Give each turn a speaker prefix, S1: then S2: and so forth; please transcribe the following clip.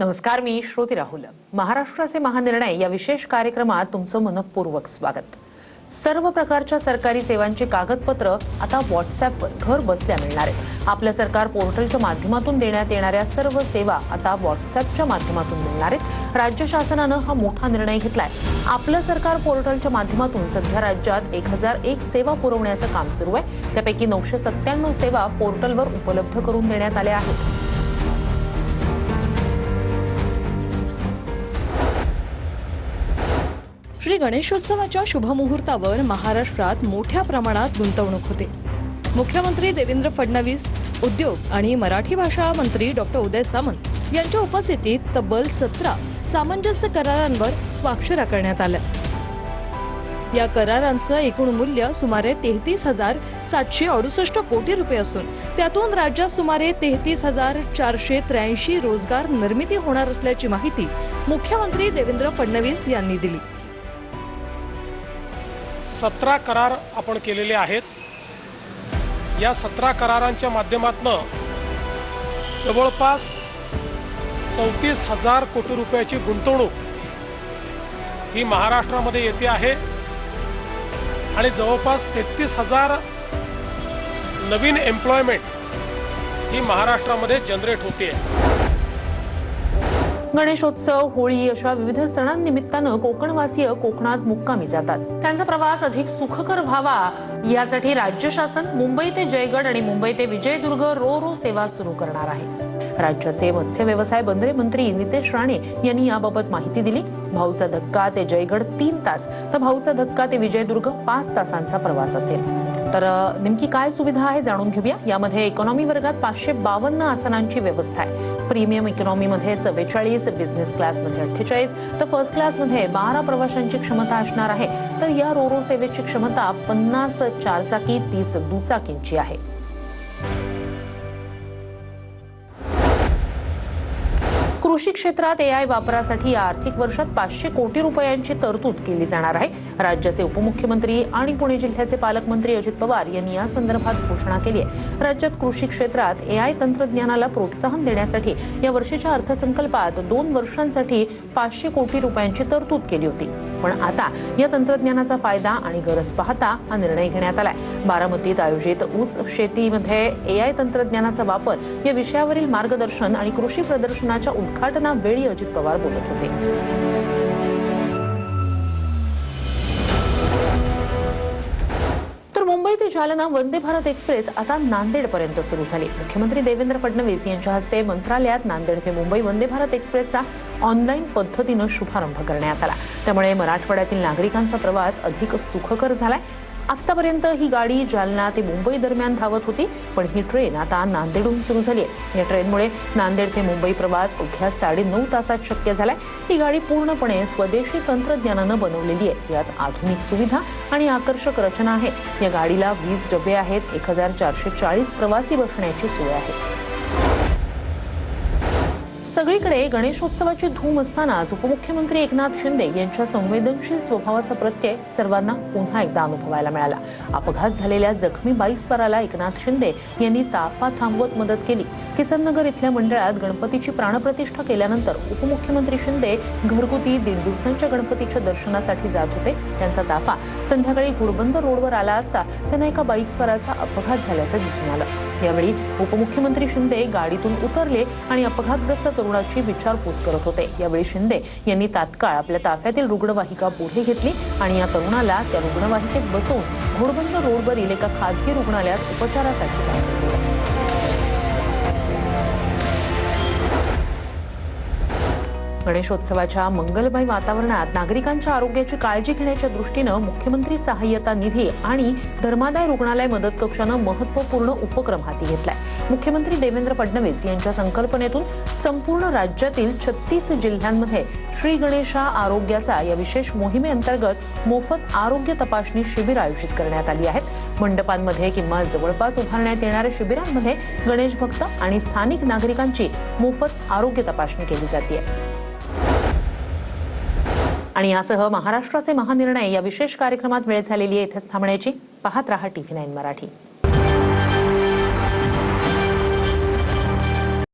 S1: नमस्कार मी श्रोती राहुल. महाराष्ट्राचे महानिर्णय या विशेष कार्यक्रमात तुमचं मनपूर्वक स्वागत. सर्व प्रकारच्या सरकारी सेवांची कागदपत्र आता व्हॉट्सअपवर घर बसल्या मिळणार आहेत. आपलं सरकार पोर्टलच्या माध्यमातून देण्यात येणाऱ्या सर्व सेवा आता व्हॉट्सअपच्या माध्यमातून मिळणार आहेत. राज्य शासनानं हा मोठा निर्णय घेतलाय. आपलं सरकार पोर्टलच्या माध्यमातून सध्या राज्यात एक हजार एक सेवा पुरवण्याचं काम सुरू आहे. त्यापैकी नऊशे सत्त्याण्णव सेवा पोर्टलवर उपलब्ध करून देण्यात आल्या आहेत.
S2: श्री गणेशोत्सवाच्या शुभमुहूर्तावर महाराष्ट्रात मोठ्या प्रमाणात गुंतवणूक होते. मुख्यमंत्री देवेंद्र फडणवीस उद्योग आणि मराठी भाषा मंत्री डॉक्टर उदय सामंत यांच्या उपस्थितीत तब्बल सतरा सामंजस्य करारांवर स्वाक्षऱ्या करण्यात आल्या. या करारांचं एकूण मूल्य सुमारे तेहतीस हजार सातशे अडुसष्ट कोटी रुपये असून त्यातून राज्यात सुमारे तेहतीस हजार चारशे त्र्याऐंशी रोजगार निर्मिती होणार असल्याची माहिती मुख्यमंत्री देवेंद्र फडणवीस यांनी दिली.
S3: सतरा करार आपण केलेले आहेत. या सतरा करारांच्या माध्यमातनं जवळपास चौतीस हजार कोटी रुपयाची गुंतवणूक ही महाराष्ट्रामध्ये येते आहे. आणि जवळपास तेहतीस हजार नवीन एम्प्लॉयमेंट ही महाराष्ट्रामध्ये जनरेट होते.
S1: गणेशोत्सव होळी अशा विविध सणांनिमित्तानं कोकणवासीय कोकणात मुक्कामी जातात. त्यांचा प्रवास अधिक सुखकर व्हावा यासाठी राज्य शासन मुंबई ते जयगड आणि मुंबई ते विजयदुर्ग रो रो सेवा सुरू करणार आहे. राज्याचे मत्स्य व्यवसाय बंदरे मंत्री नितेश राणे यांनी याबाबत माहिती दिली. भाऊचा धक्का ते जयगड तीन तास तर भाऊचा धक्का ते विजयदुर्ग पाच तासांचा प्रवास असेल. तर नेमकी काय सुविधा आहे जाणून घेऊया. यामध्ये इकॉनॉमी वर्गात पाचशे बावन्न आसनांची व्यवस्था आहे. प्रीमियम इकॉनॉमीमध्ये चव्वेचाळीस बिझनेस क्लासमध्ये अठ्ठेचाळीस तर फर्स्ट क्लासमध्ये बारा प्रवाशांची क्षमता असणार आहे. तर या रोरो सेवेची क्षमता पन्नास चारचाकी तीस दुचाकींची आहे. कृषी क्षेत्रात ए आय वापरासाठी या आर्थिक वर्षात पाचशे कोटी रुपयांची तरतूद केली जाणार आहे. राज्याचे उपमुख्यमंत्री आणि पुणे जिल्ह्याचे पालकमंत्री अजित पवार यांनी या संदर्भात घोषणा केली आहे. राज्यात कृषी क्षेत्रात ए आय तंत्रज्ञानाला प्रोत्साहन देण्यासाठी या वर्षीच्या अर्थसंकल्पात दोन वर्षांसाठी पाचशे कोटी रुपयांची तरतूद केली होती. पण आता या तंत्रज्ञानाचा फायदा आणि गरज पाहता हा निर्णय घेण्यात आलाय. बारामतीत आयोजित ऊस शेतीमध्ये ए आय तंत्रज्ञानाचा वापर या विषयावरील मार्गदर्शन आणि कृषी प्रदर्शनाच्या उद्घाटनावेळी अजित पवार बोलत होते तर मुंबई ते जालना वंदे भारत एक्सप्रेस आता नांदेडपर्यंत सुरू झाली. मुख्यमंत्री देवेंद्र फडणवीस यांच्या हस्ते मंत्रालयात नांदेड ते मुंबई वंदे भारत एक्सप्रेसचा ऑनलाईन पद्धतीनं शुभारंभ करण्यात आला. त्यामुळे मराठवाड्यातील नागरिकांचा प्रवास अधिक सुखकर झालाय. आत्तापर्यंत ही गाडी जालना ते मुंबई दरम्यान धावत होती पण ही ट्रेन आता नांदेडहून सुरू झाली आहे. या ट्रेनमुळे नांदेड ते मुंबई प्रवास अवघ्या साडेनऊ तासात शक्य झालाय. ही गाडी पूर्णपणे स्वदेशी तंत्रज्ञानानं बनवलेली आहे. यात आधुनिक सुविधा आणि आकर्षक रचना आहे. या गाडीला वीस डबे आहेत एक हजार चारशे चाळीस प्रवासी बसण्याची सोय आहे. सगळीकडे गणेशोत्सवाची धूम असतानाच उपमुख्यमंत्री एकनाथ शिंदे यांच्या संवेदनशील स्वभावाचा प्रत्यय सर्वांना पुन्हा एकदा अनुभवायला मिळाला. अपघात झालेल्या जखमी बाईकस्वाराला एकनाथ शिंदे यांनी ताफा थांबवत मदत केली. किसननगर इथल्या मंडळात गणपतीची प्राणप्रतिष्ठा केल्यानंतर उपमुख्यमंत्री शिंदे घरगुती दीड दिवसांच्या गणपतीच्या दर्शनासाठी जात होते. त्यांचा ताफा संध्याकाळी घोडबंद रोडवर आला असता त्यांना एका बाईकस्वाराचा अपघात झाल्याचं दिसून आलं. यावेळी उपमुख्यमंत्री शिंदे गाडीतून उतरले आणि अपघातग्रस्त तरुणाची विचारपूस करत होते. यावेळी शिंदे यांनी तात्काळ आपल्या ताफ्यातील रुग्णवाहिका पुढे घेतली आणि या तरुणाला त्या रुग्णवाहिकेत बसवून घोडबंद रोडवरील एका खासगी रुग्णालयात उपचारासाठी दाखल गणेशोत्सवाच्या मंगलमय वातावरणात नागरिकांच्या आरोग्याची काळजी घेण्याच्या दृष्टीनं मुख्यमंत्री सहाय्यता निधी आणि धर्मादाय रुग्णालय मदत कक्षानं महत्त्वपूर्ण उपक्रम हाती घेतलाय. मुख्यमंत्री देवेंद्र फडणवीस यांच्या संकल्पनेतून संपूर्ण राज्यातील छत्तीस जिल्ह्यांमध्ये श्री गणेशा आरोग्याचा या विशेष मोहिमेअंतर्गत मोफत आरोग्य तपासणी शिबिर आयोजित करण्यात आली आहेत. मंडपांमध्ये किंवा जवळपास उभारण्यात येणाऱ्या शिबिरांमध्ये गणेश भक्त आणि स्थानिक नागरिकांची मोफत आरोग्य तपासणी केली जाते आणि यासह महाराष्ट्राचे महानिर्णय या विशेष कार्यक्रमात वेळ झालेली आहे. इथेच थांबण्याची पाहत रहा टीव्ही नाईन मराठी.